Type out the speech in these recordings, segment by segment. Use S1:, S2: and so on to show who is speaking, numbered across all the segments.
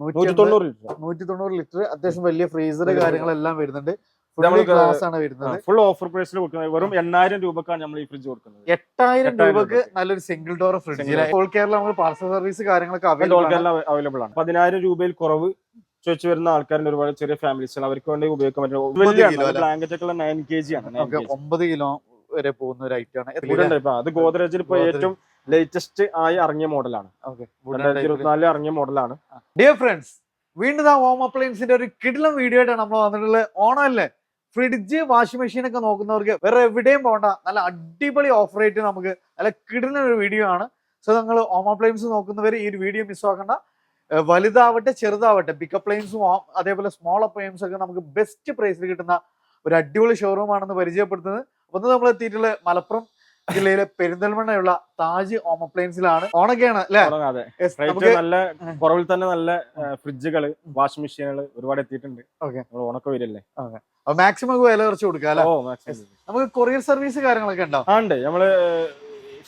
S1: നൂറ്റി തൊണ്ണൂറ് ലിറ്റർ.
S2: നൂറ്റി തൊണ്ണൂറ് ലിറ്റർ അത്യാവശ്യം വലിയ ഫ്രീസർ കാര്യങ്ങളെല്ലാം വരുന്നുണ്ട്. ഗ്ലാസ് ആണ് വരുന്നത്.
S1: ഫുൾ ഓഫർ പ്രൈസിൽ കൊടുക്കുന്നത്. വെറും എണ്ണായിരം രൂപക്കാണ് നമ്മൾ ഈ ഫ്രിഡ്ജ് കൊടുക്കുന്നത്.
S2: എട്ടായിരം രൂപക്ക്. നല്ലൊരു single door fridge all Kerala നമുക്ക് പാർസൽ സർവീസ് കാര്യങ്ങളൊക്കെ അവൈലബിൾ ആണ്.
S1: പതിനായിരം രൂപയിൽ കുറവ് ചോദിച്ചു വരുന്ന ആൾക്കാരുടെ ഒരുപാട് ചെറിയ ഫാമിലീസ് അവർക്ക് വേണ്ടി ഉപയോഗിക്കാൻ പറ്റുന്ന ബ്ലാങ്കറ്റ് ഒക്കെ നയൻ കെ ജി ആണ്.
S2: ഒമ്പത് കിലോ വരെ പോകുന്ന ഒരു ഐറ്റം ആണ്.
S1: അത് ഗോദ്രേജിൽ ഇപ്പൊ ഏറ്റവും ലേറ്റസ്റ്റ് ആയി ഇറങ്ങിയ മോഡലാണ് രണ്ടായിരത്തി ഇരുപത്തിനാലിൽ ഇറങ്ങിയ മോഡലാണ്
S2: ഡിയർ ഫ്രണ്ട്സ് വീണ്ടും ആ ഹോം അപ്ലയൻസിന്റെ ഒരു കിടിലം വീഡിയോ ആയിട്ടാണ് നമ്മൾ വന്നിട്ടുള്ളത്. ഓണല്ലേ ഫ്രിഡ്ജ് വാഷിംഗ് മെഷീൻ ഒക്കെ നോക്കുന്നവർക്ക് വേറെ എവിടെയും പോകണ്ട നല്ല അടിപൊളി ഓഫർ ആയിട്ട് നമുക്ക് നല്ല കിടന്ന ഒരു വീഡിയോ ആണ്. സോ നിങ്ങൾ ഹോം അപ്ലയൻസ് നോക്കുന്നവർ ഈ ഒരു വീഡിയോ മിസ് ആക്കണ്ട. വലുതാവട്ടെ ചെറുതാവട്ടെ ബിഗ് അപ്ലയൻസും അതേപോലെ സ്മോൾ അപ്ലയൻസും ഒക്കെ നമുക്ക് ബെസ്റ്റ് പ്രൈസിൽ കിട്ടുന്ന ഒരു അടിപൊളി ഷോറൂം ആണെന്ന് പരിചയപ്പെടുത്തുന്നത്. ഒന്ന് നമ്മൾ എത്തിയിട്ടുള്ള മലപ്പുറം ജില്ലയിലെ പെരിന്തൽമണ്ണയുള്ള താജ് ഹോം അപ്ലയൻസിലാണ് ഓണൊക്കെയാണ് അല്ലെ?
S1: അതെ റേറ്റ് നല്ല കുറവിൽ തന്നെ നല്ല ഫ്രിഡ്ജുകൾ വാഷിംഗ് മെഷീനുകൾ ഒരുപാട് എത്തിയിട്ടുണ്ട്. നമ്മൾ ഓണൊക്കെ വരില്ലേ?
S2: മാക്സിമം വില കുറച്ച് കൊടുക്കാം. നമുക്ക് കൊറിയർ സർവീസ് കാര്യങ്ങളൊക്കെ ഉണ്ടാവും
S1: ഉണ്ട്. നമ്മൾ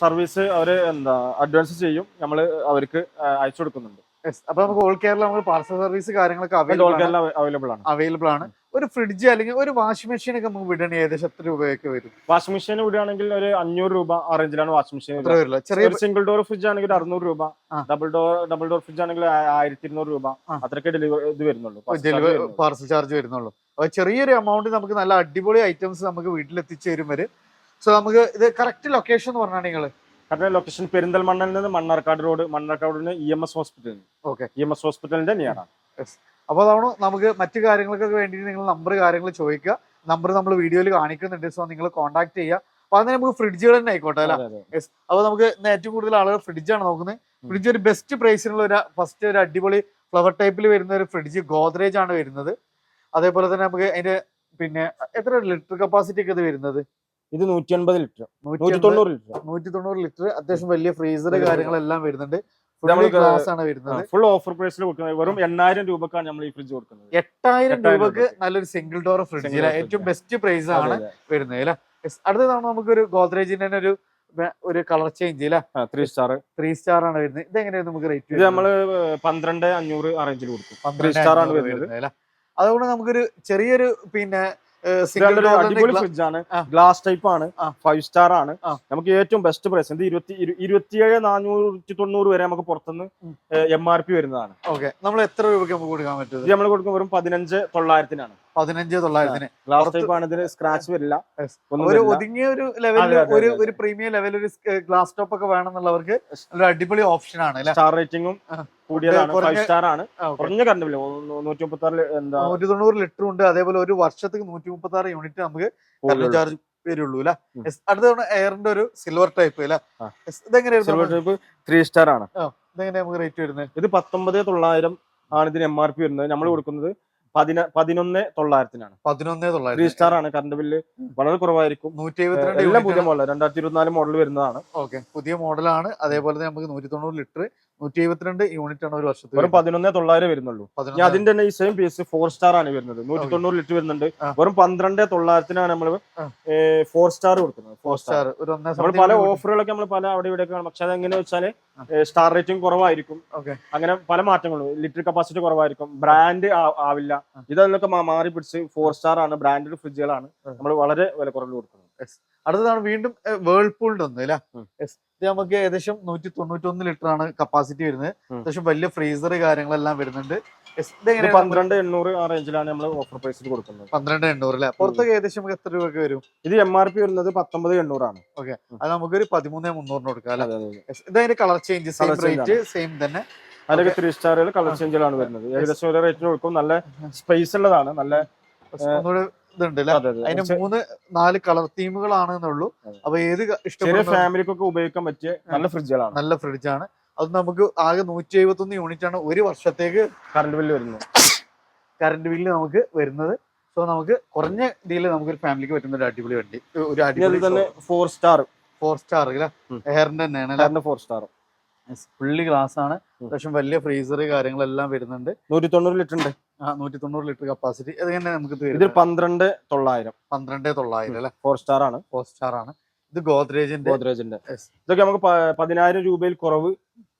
S1: സർവീസ് അവർ എന്താ അഡ്വാൻസ് ചെയ്യും. നമ്മൾ അവർക്ക് അയച്ചു കൊടുക്കുന്നുണ്ട്.
S2: അപ്പൊ നമുക്ക് ഓൾ കേരള നമ്മൾ പാർസൽ സർവീസ് കാര്യങ്ങളൊക്കെ അവൈലബിൾ
S1: ആണ്.
S2: അവൈലബിൾ ആണ്. ഒരു ഫ്രിഡ്ജ് അല്ലെങ്കിൽ ഒരു വാഷിംഗ് മെഷീൻ ഒക്കെ നമുക്ക് വിടണേ ഏകദേശം എത്ര രൂപയൊക്കെ വരും?
S1: വാഷിംഗ് മെഷീൻ വിടുകയാണെങ്കിൽ ഒരു അഞ്ഞൂറ് രൂപ ആ റേഞ്ചിലാണ് വാഷിംഗ് മെഷീൻ
S2: എത്ര വരില്ല ചെറിയ
S1: ഒരു സിംഗിൾ ഡോർ ഫ്രിഡ്ജ് ആണെങ്കിൽ അറുന്നൂറ് രൂപ. Double door double door fridge ആണെങ്കിൽ ആയിരത്തി ഇരുന്നൂറ് രൂപ. അത്രയ്ക്ക് ഡെലിവറി ഇത് വരുന്നുള്ളൂ.
S2: ഡെലിവറി പാർസൽ ചാർജ് വരുന്നുള്ളൂ. അപ്പൊ ചെറിയൊരു എമൗണ്ട് നമുക്ക് നല്ല അടിപൊളി ഐറ്റംസ് നമുക്ക് വീട്ടിൽ എത്തിച്ചേരും വരെ സോ നമുക്ക് ഇത് കറക്റ്റ് ലൊക്കേഷൻ എന്ന് പറഞ്ഞാൽ നിങ്ങൾ
S1: കറക്റ്റ് ലൊക്കേഷൻ പെരിന്തൽമണ്ണയിൽ നിന്ന് Mannarkkad road Mannarkkad E M S ഹോസ്പിറ്റലിൽ
S2: ഓക്കെ
S1: ഇ എം എസ് ഹോസ്പിറ്റലിന്റെ തന്നെയാണ്
S2: അപ്പൊ അതാണ് നമുക്ക് മറ്റു കാര്യങ്ങൾക്കൊക്കെ വേണ്ടിയിട്ട് നിങ്ങൾ നമ്പർ കാര്യങ്ങൾ ചോദിക്കുക. നമ്പർ നമ്മൾ വീഡിയോയിൽ കാണിക്കുന്നുണ്ട്. സോ നിങ്ങൾ കോൺടാക്ട് ചെയ്യുക. അപ്പൊ അതിന് നമുക്ക് ഫ്രിഡ്ജുകൾ തന്നെ ആയിക്കോട്ടെ അല്ല? അപ്പൊ നമുക്ക് ഏറ്റവും കൂടുതൽ ആളുകൾ ഫ്രിഡ്ജാണ് നോക്കുന്നത്. ഫ്രിഡ്ജ് ഒരു ബെസ്റ്റ് പ്രൈസിനുള്ള ഒരു ഫസ്റ്റ് ഒരു അടിപൊളി ഫ്ലവർ ടൈപ്പിൽ വരുന്ന ഒരു ഫ്രിഡ്ജ് ഗോദ്രേജ് ആണ് വരുന്നത്. അതേപോലെ തന്നെ നമുക്ക് അതിന്റെ പിന്നെ എത്ര ലിറ്റർ കപ്പാസിറ്റി ഒക്കെ ഇത് വരുന്നത്?
S1: ഇത് നൂറ്റി അൻപത് ലിറ്റർ. നൂറ്റി തൊണ്ണൂറ് ലിറ്റർ.
S2: നൂറ്റി തൊണ്ണൂറ് ലിറ്റർ. അത്യാവശ്യം വലിയ ഫ്രീസർ കാര്യങ്ങളെല്ലാം വരുന്നുണ്ട്. വരുന്നത്.
S1: ഫുൾ ഓഫർ പ്രൈസിൽ കൊടുക്കുന്നത്. വെറും എണ്ണായിരം രൂപക്കാണ് നമ്മൾ ഈ ഫ്രിഡ്ജ് കൊടുക്കുന്നത്.
S2: എട്ടായിരം രൂപക്ക് നല്ലൊരു സിംഗിൾ ഡോർ ഫ്രിഡ്ജ് ഏറ്റവും ബെസ്റ്റ് പ്രൈസ് ആണ്. വരുന്നത് അല്ലെ? അടുത്ത തവണ നമുക്കൊരു ഗോദ്രേജിന്റെ തന്നെ ഒരു ഒരു കളർ ചേഞ്ച് അല്ലെ?
S1: ആ ത്രീ സ്റ്റാർ
S2: ത്രീ സ്റ്റാർ ആണ് വരുന്നത്. ഇതെങ്ങനെയാണ് നമുക്ക് റേറ്റ്
S1: ഇത് നമ്മൾ പന്ത്രണ്ട് അഞ്ഞൂറ് ആ റേഞ്ചിൽ കൊടുക്കും. ത്രീ സ്റ്റാർ ആണ് വരുന്നത്.
S2: അതുകൊണ്ട് നമുക്കൊരു ചെറിയൊരു പിന്നെ
S1: അടിപൊളി ഫ്രിഡ്ജ് ആണ് ഗ്ലാസ് ടൈപ്പ് ആണ്. ഫൈവ് സ്റ്റാർ ആണ്. നമുക്ക് ഏറ്റവും ബെസ്റ്റ് പ്രൈസ് ഇത് ഇരുപത്തി ഇരു- ഇരുപത്തിയേഴ് നാനൂറ്റി തൊണ്ണൂറ് വരെ നമുക്ക് പുറത്തുനിന്ന്. എം ആർ പി വരുന്നതാണ്.
S2: ഓക്കെ. നമ്മൾ എത്ര രൂപയ്ക്ക് നമുക്ക് കൊടുക്കാൻ പറ്റും
S1: നമ്മൾ കൊടുക്കും വെറും പതിനഞ്ച് തൊള്ളായിരത്തിനാണ്.
S2: പതിനഞ്ച് തൊള്ളായിരത്തിന്.
S1: ഗ്ലാസ് ടൈപ്പ് ആണ്. ഇതിന് സ്ക്രാച്ച് വരില്ല.
S2: ഒരു ഒതുങ്ങിയ ഒരു ലെവലിൽ ഒരു ഒരു പ്രീമിയം ലെവലിൽ ഒരു ഗ്ലാസ് ടോപ്പ് ഒക്കെ വേണമെന്നുള്ളവർക്ക് അടിപൊളി ഓപ്ഷൻ ആണ്
S1: സ്റ്റാർ റേറ്റിംഗും. കൂടിയതാണ്. ഫൈവ് സ്റ്റാർ ആണ്. കുറഞ്ഞ കറണ്ട് ബില്ല് നൂറ്റി മുപ്പത്തി ആറ് എന്താ?
S2: നൂറ്റി തൊണ്ണൂറ് ലിറ്റർ ഉണ്ട്. അതേപോലെ ഒരു വർഷത്തേക്ക് നൂറ്റി മുപ്പത്തി ആറ് യൂണിറ്റ് നമുക്ക് കറണ്ട് ചാർജ് വരുള്ളൂ അല്ലെ. അടുത്ത തവണ എയറിന്റെ ഒരു സിൽവർ ടൈപ്പ് അല്ലെ. ഇതെങ്ങനെയായിരുന്നു
S1: സിൽവർ ടൈപ്പ് ത്രീ സ്റ്റാർ ആണ്.
S2: ഇതെങ്ങനെ നമുക്ക് റേറ്റ് വരുന്നത്?
S1: ഇത് പത്തൊമ്പത് തൊള്ളായിരം ആണ് ഇതിന് എം ആർ പി വരുന്നത്. നമ്മൾ കൊടുക്കുന്നത് പതിന പതിനൊന്ന് തൊള്ളായിരത്തിനാണ്.
S2: പതിനൊന്നേ
S1: ത്രീ സ്റ്റാർ ആണ് കറണ്ട് ബില്ല് വളരെ കുറവായിരിക്കും.
S2: നൂറ്റി എഴുപത്തിരണ്ട്
S1: എല്ലാം പുതിയ മോഡൽ രണ്ടായിരത്തി ഇരുപത്തിനാല് മോഡൽ വരുന്നതാണ്.
S2: ഓക്കെ. പുതിയ മോഡലാണ് അതേപോലെ തന്നെ നമുക്ക് നൂറ്റി തൊണ്ണൂറ് ലിറ്റർ നൂറ്റി എഴുപത്തിരണ്ട് യൂണിറ്റ് ആണ് ഒരു വർഷത്തിൽ
S1: വെറും പതിനൊന്നേ തൊള്ളായിരം വരുന്നുള്ളൂ. അതിന്റെ തന്നെ ഈ സെയിം പീസ് ഫോർ സ്റ്റാർ ആണ് വരുന്നത്. നൂറ്റി തൊണ്ണൂറ് ലിറ്റർ വരുന്നുണ്ട്. വെറും പന്ത്രണ്ട് തൊള്ളായിരത്തിനാണ് നമ്മൾ. ഫോർ സ്റ്റാർ കൊടുക്കുന്നത്. ഫോർ സ്റ്റാർ
S2: ഒരു
S1: നമ്മൾ പല ഓഫറുകളൊക്കെ നമ്മൾ പല അവിടെ ഇവിടെ കാണും. പക്ഷെ അതെങ്ങനെ വെച്ചാൽ സ്റ്റാർ റേറ്റിംഗ് കുറവായിരിക്കും. അങ്ങനെ പല മാറ്റങ്ങളും. ലിറ്റർ കപ്പാസിറ്റി കുറവായിരിക്കും. ബ്രാൻഡ് ആവില്ല. ഇതൊക്കെ മാറി പിടിച്ച് ഫോർ സ്റ്റാർ ആണ്. ബ്രാൻഡഡ് ഫ്രിഡ്ജുകളാണ് നമ്മൾ വളരെ വില കുറവിൽ കൊടുക്കുന്നത്.
S2: അടുത്തതാണ് വീണ്ടും വേൾപൂളിന്റെ ഒന്ന് അല്ലേ. ഇത് നമുക്ക് ഏകദേശം നൂറ്റി തൊണ്ണൂറ്റി ഒന്ന് ലിറ്റർ ആണ് കപ്പാസിറ്റി വരുന്നത്.
S1: ഏകദേശം
S2: അത്യാവശ്യം വലിയ ഫ്രീസർ കാര്യങ്ങളെല്ലാം വരുന്നുണ്ട്.
S1: പന്ത്രണ്ട് എണ്ണൂറ് ആ റേഞ്ചിലാണ് നമ്മൾ ഓഫർ പ്രൈസിൽ കൊടുക്കുന്നത്.
S2: പന്ത്രണ്ട് എണ്ണൂറ് അല്ലെ പുറത്തൊക്കെ ഏകദേശം നമുക്ക് എത്ര രൂപയ്ക്ക് വരും?
S1: ഇത് എം ആർ പി വരുന്നത് പത്തൊമ്പത് എണ്ണൂറാണ്. ഓക്കെ.
S2: അത് നമുക്കൊരു പതിമൂന്ന് മുന്നൂറിന് കൊടുക്കാം അല്ലെ. ഇതതിന്റെ colour change same rate same തന്നെ?
S1: അതിലൊക്കെ ത്രീ സ്റ്റാറുകൾ കളർ ചേഞ്ചുകളാണ് വരുന്നത്. ഏകദേശം ഒരു റേറ്റിന് കൊടുക്കും. നല്ല സ്പേസ് ഉള്ളതാണ്. നല്ല
S2: ഇതുണ്ട്. അതിന് മൂന്ന് നാല് കളർ തീമുകളാണ് എന്നുള്ളൂ. അപ്പൊ ഏത് ഇഷ്ടപ്പെടുന്ന
S1: ഫാമിലിക്കൊക്കെ ഉപയോഗിക്കാൻ പറ്റിയ നല്ല ഫ്രിഡ്ജുകളാണ്.
S2: നല്ല ഫ്രിഡ്ജാണ്. അത് നമുക്ക് ആകെ നൂറ്റി എഴുപത്തി യൂണിറ്റ് ആണ് ഒരു വർഷത്തേക്ക്
S1: കറണ്ട് ബില്ല് വരുന്നത്.
S2: കറണ്ട് ബില്ല് നമുക്ക് വരുന്നത്. സോ നമുക്ക് കുറഞ്ഞ ഡീൽ നമുക്ക് ഒരു ഫാമിലിക്ക് പറ്റുന്ന ഒരു അടിപൊളി വണ്ടി ഒരു അടിപൊളി
S1: തന്നെ ഫോർ സ്റ്റാർ.
S2: ഫോർ സ്റ്റാർ അല്ലെ? ഹെയറിന്റെ തന്നെയാണ്
S1: ഫോർ സ്റ്റാർ.
S2: ഫുള്ളി ഗ്ലാസ് ആണ്.
S1: പക്ഷേ
S2: അത്യാവശ്യം വലിയ ഫ്രീസർ കാര്യങ്ങളെല്ലാം വരുന്നുണ്ട്.
S1: നൂറ്റി തൊണ്ണൂറ് ലിറ്റർ ഉണ്ട്.
S2: ആ നൂറ്റി തൊണ്ണൂറ് ലിറ്റർ കപ്പാസിറ്റി അത് തന്നെ നമുക്ക് ഇത്
S1: പന്ത്രണ്ട് തൊള്ളായിരം.
S2: പന്ത്രണ്ട് തൊള്ളായിരം അല്ലെ?
S1: ഫോർ സ്റ്റാർ ആണ്.
S2: ഫോർ സ്റ്റാർ ആണ്. ഇത് ഗോദ്രേജിന്റെ
S1: ഗോദ്രേജിന്റെ ഇതൊക്കെ നമുക്ക് പതിനായിരം രൂപയിൽ കുറവ്